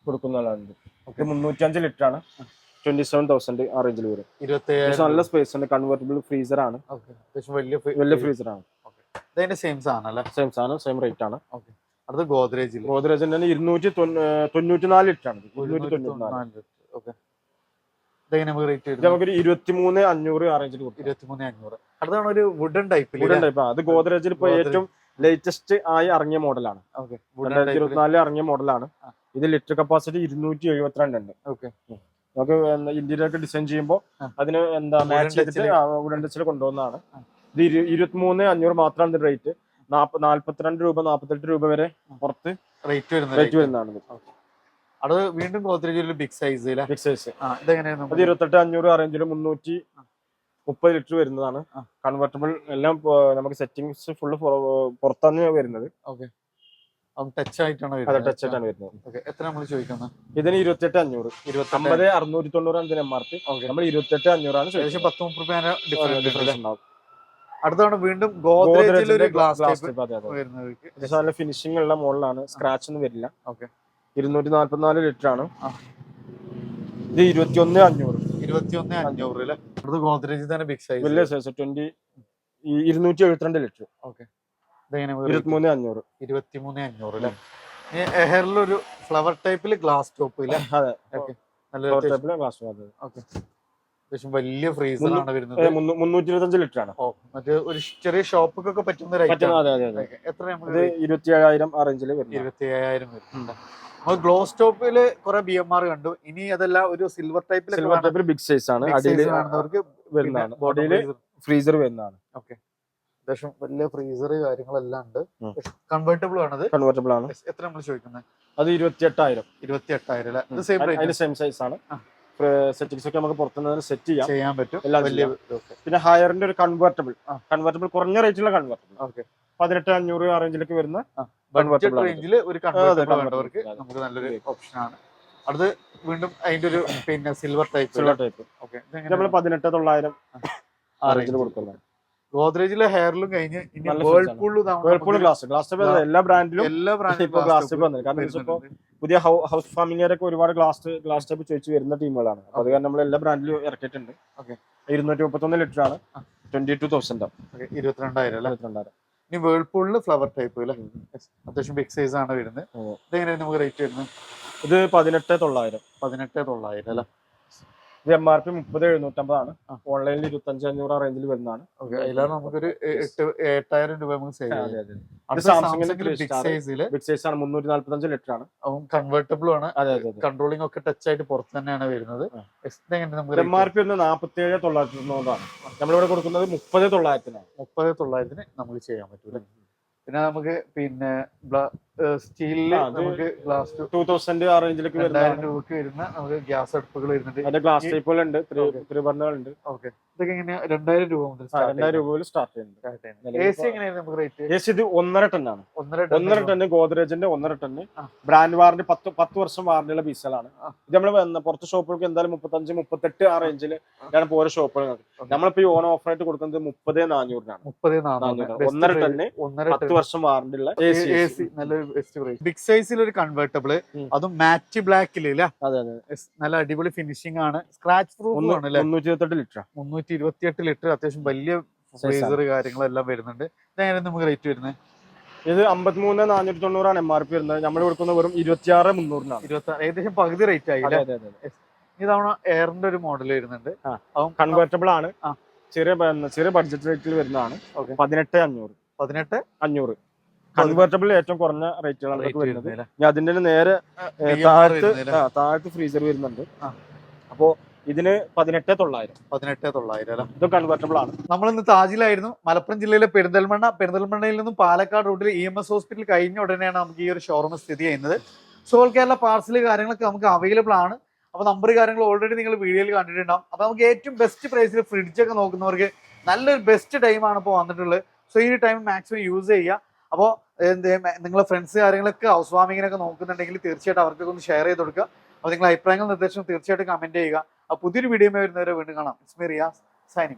S1: കൊടുക്കുന്നതാണ്. ഇത് മുന്നൂറ്റഞ്ച് ലിറ്റർ ആണ്. ട്വന്റി സെവൻ തൗസൻഡ് ആ റേഞ്ചിൽ വരും നല്ല സ്പേസ് ഉണ്ട്. കൺവേർട്ടബിൾ ഫ്രീസർ ആണ്.
S2: വലിയ
S1: വലിയ ഫ്രീസർ ആണ്.
S2: സെയിം സാധനം
S1: സെയിം സാധനം സെയിം റേറ്റ് ആണ്.
S2: അടുത്ത ഗോദ്രേജിൽ
S1: ഗോദ്രേജിന്റെ തന്നെ ഇരുന്നൂറ്റി തൊണ്ണൂറ്റി നാല് ലിറ്റർ ആണ്. ഇരുന്നൂറ്റി തൊണ്ണൂറ്റി നമുക്കൊരു ഇരുപത്തിമൂന്ന് അഞ്ഞൂറ് ആ റേഞ്ചിൽ കൊടുക്കും.
S2: ഇരുപത്തിമൂന്ന് അഞ്ഞൂറ്. അടുത്താണ് ഒരു വുഡൻ ടൈപ്പിൽ
S1: വുഡൻ ടൈപ്പ് അത് ഗോദ്രേജിൽ ഇപ്പൊ ഏറ്റവും ലേറ്റസ്റ്റ് ആയി ഇറങ്ങിയ മോഡലാണ് രണ്ടായിരത്തി ഇരുപത്തിനാലിൽ ഇറങ്ങിയ മോഡലാണ്. ഇത് ലിറ്റർ കപ്പാസിറ്റി ഇരുന്നൂറ്റി എഴുപത്തിരണ്ട് ഉണ്ട്.
S2: ഓക്കെ
S1: നമുക്ക് ഇന്റീരിയർ ഒക്കെ ഡിസൈൻ ചെയ്യുമ്പോൾ. അതിന് എന്താ മാച്ച് ചെയ്തിട്ട് ടച്ചിൽ കൊണ്ടുവന്നതാണ്. ഇത് ഇരു- ഇരുപത്തിമൂന്ന് അഞ്ഞൂറ് മാത്രമാണ് ഇതിന്റെ റേറ്റ് നാല്പത്തിരണ്ട് രൂപ നാല്പത്തെട്ട് രൂപ വരെ പുറത്ത്
S2: റേറ്റ് വരുന്നത്
S1: റേറ്റ് വരുന്നതാണ്.
S2: അത് വീണ്ടും Godrej big size
S1: big size
S2: ഇതെങ്ങനെയാണ്
S1: ഇരുപത്തെട്ട് അഞ്ഞൂറ് ആ റേഞ്ചിൽ മുന്നൂറ്റി മുപ്പത് ലിറ്റർ വരുന്നതാണ്. കൺവെർട്ടബിൾ എല്ലാം നമുക്ക് സെറ്റിംഗ്സ് ഫുള്ള് പുറത്താണ് വരുന്നത്.
S2: ടച്ച് ആയിട്ടാണ് വരുന്നത്.
S1: ടച്ച് ആയിട്ടാണ് വരുന്നത്.
S2: ഓക്കെ എത്ര നമ്മൾ ചോദിക്കുന്നത്?
S1: ഇതിന് ഇരുപത്തെട്ട് അഞ്ഞൂറ്. അമ്പത് അറുന്നൂറ്റി തൊണ്ണൂറാണ് ഇതിന് എം ആർ പി നമ്മൾ ഇരുപത്തെട്ട് അഞ്ഞൂറാണ്
S2: ഏകദേശം പത്ത് മുപ്പത് ഡിഫറൻസ്
S1: ഉണ്ടാവും.
S2: അടുത്താണ് വീണ്ടും ഗോദ്രേജിൽ ഒരു ഗ്ലാസ് വരുന്നത്
S1: നല്ല ഫിനിഷിംഗ് ഉള്ള മോഡലാണ് സ്ക്രാച്ച് ഒന്നും വരില്ല.
S2: ഓക്കെ
S1: ഇരുന്നൂറ്റി നാല്പത്തിനാല് ലിറ്റർ ആണ് ഇത് ഇരുപത്തി ഒന്ന് അഞ്ഞൂറ്.
S2: ഇരുപത്തിയൊന്ന് അഞ്ഞൂറ് അല്ലേ അടുത്ത ഗോദ്രേജിൽ തന്നെ ബിഗ് സൈസ്
S1: വലിയ സൈസ് ട്വന്റി ഇരുന്നൂറ്റി എഴുപത്തിരണ്ട് ലിറ്റർ
S2: ഇതെങ്ങനെ
S1: ഇരുപത്തിമൂന്ന് അഞ്ഞൂറ്.
S2: ഇരുപത്തിമൂന്ന് അഞ്ഞൂറ് അല്ലേ എഹറിലൊരു ഫ്ലവർ ടൈപ്പിൽ ഗ്ലാസ് ടോപ്പ് ഇല്ലേ
S1: അതെ.
S2: ഓക്കെ. നല്ല അത്യാവശ്യം-
S1: ഗ്ലാസ് അതെ
S2: ഓക്കെ. അത്യാവശ്യം വലിയ ഫ്രീസർ ആണ് വരുന്നത്.
S1: മുന്നൂറ്റി ഇരുപത്തഞ്ച് ലിറ്റർ ആണ്.
S2: ഓ മറ്റേ ഒരു ചെറിയ ഷോപ്പൊക്കെ പറ്റുന്ന ഒരു
S1: അതെ
S2: എത്ര
S1: ഇരുപത്തി ഏഴായിരം ആ റേഞ്ചിൽ
S2: ഇരുപത്തി ഏഴായിരം വരും. നമ്മൾ ഗ്ലോ സ്റ്റോപ്പിൽ കുറെ ബി എം ആർ കണ്ടു. ഇനി അതല്ല ഒരു സിൽവർ ടൈപ്പിൽ
S1: സിൽവർ ടൈപ്പിൽ ബിഗ് സൈസ് ആണ്. അടിയിൽ വരുന്നതാണ്. ബോഡിയിൽ ഫ്രീസർ വരുന്നതാണ്.
S2: അത്യാവശ്യം വലിയ ഫ്രീസർ കാര്യങ്ങളെല്ലാം ഉണ്ട്. കൺവേർട്ടബിൾ ആണത്.
S1: കൺവെർട്ടബിൾ ആണ്.
S2: എത്ര നമ്മൾ ചോദിക്കുന്നത്
S1: അത് ഇരുപത്തി എട്ടായിരം
S2: ഇരുപത്തി എട്ടായിരം അല്ലെ? സെയിം
S1: അതിന്റെ സെയിം സൈസ് ആണ് സെറ്റിങ്സ് ഒക്കെ നമുക്ക് പുറത്തുനിന്ന് സെറ്റ് ചെയ്യാം.
S2: ചെയ്യാൻ പറ്റും.
S1: പിന്നെ ഹയറിന്റെ ഒരു കൺവേർട്ടബിൾ
S2: കൺവേർട്ടബിൾ
S1: കൺവെർട്ടബിൾ കുറഞ്ഞ റേറ്റിലുള്ള കൺവേർട്ടബിൾ
S2: ഓക്കെ
S1: പതിനെട്ട് അഞ്ഞൂറ് ആ റേഞ്ചിലേക്ക് വരുന്ന.
S2: റേഞ്ചിൽ ഒരു. നമുക്ക് നല്ലൊരു ഓപ്ഷനാണ് അടുത്ത് വീണ്ടും അതിന്റെ ഒരു പിന്നെ silver type
S1: silver type
S2: okay
S1: നമ്മൾ പതിനെട്ട് തൊള്ളായിരം ആ റേഞ്ചിൽ കൊടുക്കുന്നത്
S2: ഗോദ്രേജിലെ ഹെയറിലും കഴിഞ്ഞ് ഇനി.
S1: വേൾപൂൾ ഗ്ലാസ് ഗ്ലാസ് എല്ലാ ബ്രാൻഡിലും
S2: എല്ലാ
S1: ബ്രാൻഡിലും ഗ്ലാസ് ടൈപ്പ് വന്നത് കാരണം പുതിയ ഹൗസ് ഫാമിംഗിലൊക്കെ ഒരുപാട് ഗ്ലാസ് ഗ്ലാസ് ടൈപ്പ് ചോദിച്ചു വരുന്ന ടീമുകളാണ്. അത് കാരണം നമ്മൾ എല്ലാ ബ്രാൻഡിലും ഇറക്കിയിട്ടുണ്ട്. ഇരുന്നൂറ്റി മുപ്പത്തൊന്ന് ലിറ്റർ ആണ് ട്വന്റി ടു തൗസൻഡ്
S2: ഇരുപത്തിരണ്ടായിരം
S1: ഇരുപത്തിരണ്ടായിരം.
S2: ഇനി വേൾപൂളിൽ ഫ്ലവർ ടൈപ്പ് അല്ലെ അത്യാവശ്യം ബിഗ് സൈസ് ആണ് വരുന്നത്. ഇതെങ്ങനെയാണ് നമുക്ക് റേറ്റ് വരുന്നത്?
S1: ഇത് പതിനെട്ട് തൊള്ളായിരം.
S2: പതിനെട്ട് തൊള്ളായിരം അല്ലെ?
S1: ഇത് എം ആർ പി മുപ്പത് എഴുന്നൂറ്റമ്പതാണ്. ഓൺലൈനിൽ ഇരുപത്തി അഞ്ച് അഞ്ഞൂറ് റേഞ്ചിൽ വരുന്നതാണ്.
S2: അതിലാണ് നമുക്കൊരു എട്ട് എട്ടായിരം രൂപ നമുക്ക് സേവ്
S1: അതെ,
S2: ചെയ്യാം ബിഗ്
S1: സൈസ് ആണ് മുന്നൂറ്റി നാല്പത്തഞ്ച് ലിറ്റർ ആണ്.
S2: കൺവേർട്ടബിൾ ആണ്. കൺട്രോളിംഗ് ഒക്കെ ടച്ച് ആയിട്ട് പുറത്ത് തന്നെയാണ് വരുന്നത്.
S1: എം ആർ പി ഒന്ന് നാൽപ്പത്തി ഏഴ് തൊള്ളായിരത്തി തൊണ്ണൂറാണ് നമ്മളിവിടെ കൊടുക്കുന്നത് മുപ്പത് തൊള്ളായിരത്തിനാണ്.
S2: മുപ്പത് തൊള്ളായിരത്തിന് നമുക്ക് ചെയ്യാൻ പറ്റൂല പിന്നെ നമുക്ക് പിന്നെ
S1: സ്റ്റീലിൽ
S2: നമുക്ക് ഗ്ലാസ്
S1: ടൂ തൗസൻഡ് ആ റേഞ്ചിലേക്ക്
S2: രണ്ടായിരം രൂപക്ക് വരുന്ന നമുക്ക് ഗ്യാസ് അടുപ്പുകൾ വരുന്നുണ്ട്.
S1: അതിന്റെ ഗ്ലാസ്
S2: ഈ-
S1: ടൈപ്പുകളുണ്ട്
S2: Okay.
S1: ത്രിവർണകളുണ്ട്
S2: ഓക്കെ. ഇതൊക്കെ എങ്ങനെയാ? രണ്ടായിരം രൂപ മുതൽ
S1: ആ, രണ്ടായിരം രൂപ മുതൽ സ്റ്റാർട്ട് ചെയ്യുന്നുണ്ട്
S2: എ
S1: നിലവിൽ
S2: സി എങ്ങനെയാണ് നമുക്ക് റേറ്റ്
S1: എ സി ഇത് ഒന്നര ടണ്ണാണ്
S2: ഒന്നര
S1: ഒന്നര
S2: ടൺ
S1: ഗോദ്രേജിന്റെ ഒന്നര
S2: ടൺ.
S1: ബ്രാൻഡ് വാറന്റി പത്ത് പത്ത് വർഷം വാറന്റിയുള്ള പീസുകളാണ് ഇത് നമ്മൾ പുറത്ത് ഷോപ്പുകൾക്ക് എന്തായാലും മുപ്പത്തഞ്ച് മുപ്പത്തെട്ട് ആ റേഞ്ചിൽ ആണ് ഓരോ ഷോപ്പുകൾ. നമ്മളിപ്പോ ഈ ഓൺ ഓഫർ ആയിട്ട് കൊടുക്കുന്നത് മുപ്പത് നാനൂറിനാണ്.
S2: മുപ്പത്
S1: നാനൂറ്. ഒന്നര ടണ്ണ്
S2: ഒന്നര
S1: പത്ത്
S2: ടൺ
S1: വർഷം എ സി.
S2: A C. നല്ലൊരു ബെസ്റ്റ് പ്രൈസ് ബിഗ് സൈസിൽ ഒരു കൺവേർട്ടബിൾ അതും മാറ്റ് ബ്ലാക്കിൽ നല്ല അടിപൊളി ഫിനിഷിംഗ് ആണ്. സ്ക്രാച്ച് പ്രൂഫ് ആണ്
S1: മുന്നൂറ്റി ഇരുപത്തെട്ട് ലിറ്റർ
S2: മുന്നൂറ്റി ഇരുപത്തിയെട്ട് ലിറ്റർ അത്യാവശ്യം വലിയ ഫ്രീസർ കാര്യങ്ങളെല്ലാം വരുന്നുണ്ട്. ഇതെങ്ങനെ നമുക്ക് റേറ്റ് വരുന്നത്?
S1: ഇത് അമ്പത്തിമൂന്ന് നാനൂറ്റി തൊണ്ണൂറാണ് എം ആർ പി വരുന്നത്. നമ്മൾ കൊടുക്കുന്ന വെറും ഇരുപത്തിയാറ് മുന്നൂറിനാണ്.
S2: ഇരുപത്തി ഏകദേശം പകുതി റേറ്റ് ആയി ഇതവണ എയറിന്റെ ഒരു മോഡൽ വരുന്നുണ്ട്.
S1: കൺവേർട്ടബിൾ ആണ്. ചെറിയ ചെറിയ ബഡ്ജറ്റ് റേറ്റിൽ വരുന്നതാണ്. പതിനെട്ട് അഞ്ഞൂറ്.
S2: പതിനെട്ട്?
S1: അഞ്ഞൂറ്. കൺവേർട്ടബിൾ ഏറ്റവും കുറഞ്ഞ റേറ്റുകളാണ്
S2: റേറ്റ്
S1: ഇതൊക്കെ വരുന്നത്. ഞാൻ അതിന്റെ നേരെ താഴത്ത് താഴത്ത് ഫ്രീസർ വരുന്നുണ്ട്. അപ്പോ ഇതിന് പതിനെട്ട് തൊള്ളായിരം.
S2: പതിനെട്ട് തൊള്ളായിരം അല്ലേ?
S1: ഇത് കൺവേർട്ടബിൾ ആണ്.
S2: നമ്മൾ ഇന്ന് താജിലായിരുന്നു. മലപ്പുറം ജില്ലയിലെ പെരിന്തൽമണ്ണ പെരിന്തൽമണ്ണയിൽ നിന്നും പാലക്കാട് റൂട്ടിൽ ഇ എം എസ് ഹോസ്പിറ്റൽ കഴിഞ്ഞ ഉടനെയാണ് നമുക്ക് ഈ ഒരു ഷോറൂം സ്ഥിതി ചെയ്യുന്നത്. സോൾ കേരള പാർസൽ കാര്യങ്ങളൊക്കെ നമുക്ക് അവൈലബിൾ ആണ്. അപ്പോൾ നമ്പർ കാര്യങ്ങൾ ഓൾറെഡി നിങ്ങൾ വീഡിയോയിൽ കണ്ടിട്ടുണ്ടാവും. അപ്പോൾ നമുക്ക് ഏറ്റവും ബെസ്റ്റ് പ്രൈസിൽ ഫ്രിഡ്ജ് ഒക്കെ നോക്കുന്നവർക്ക് നല്ലൊരു ബെസ്റ്റ് ടൈമാണ് ഇപ്പോൾ വന്നിട്ടുള്ളത്. സോ ഈ ടൈം മാക്സിമം യൂസ് ചെയ്യുക. അപ്പോൾ നിങ്ങളെ ഫ്രണ്ട്സ് കാര്യങ്ങളൊക്കെ ഹൗസ് വാമിങ്ങിനൊക്കെ നോക്കുന്നുണ്ടെങ്കിൽ തീർച്ചയായിട്ടും അവർക്കൊക്കെ ഒന്ന് ഷെയർ ചെയ്ത് കൊടുക്കുക. അപ്പോൾ നിങ്ങളുടെ അഭിപ്രായങ്ങൾ നിർദ്ദേശം തീർച്ചയായിട്ടും കമന്റ് ചെയ്യുക. അപ്പോൾ പുതിയൊരു വീഡിയോ വരുന്നവരെ വീണ്ടും കാണാം. ഇസ്മി സൈനിങ്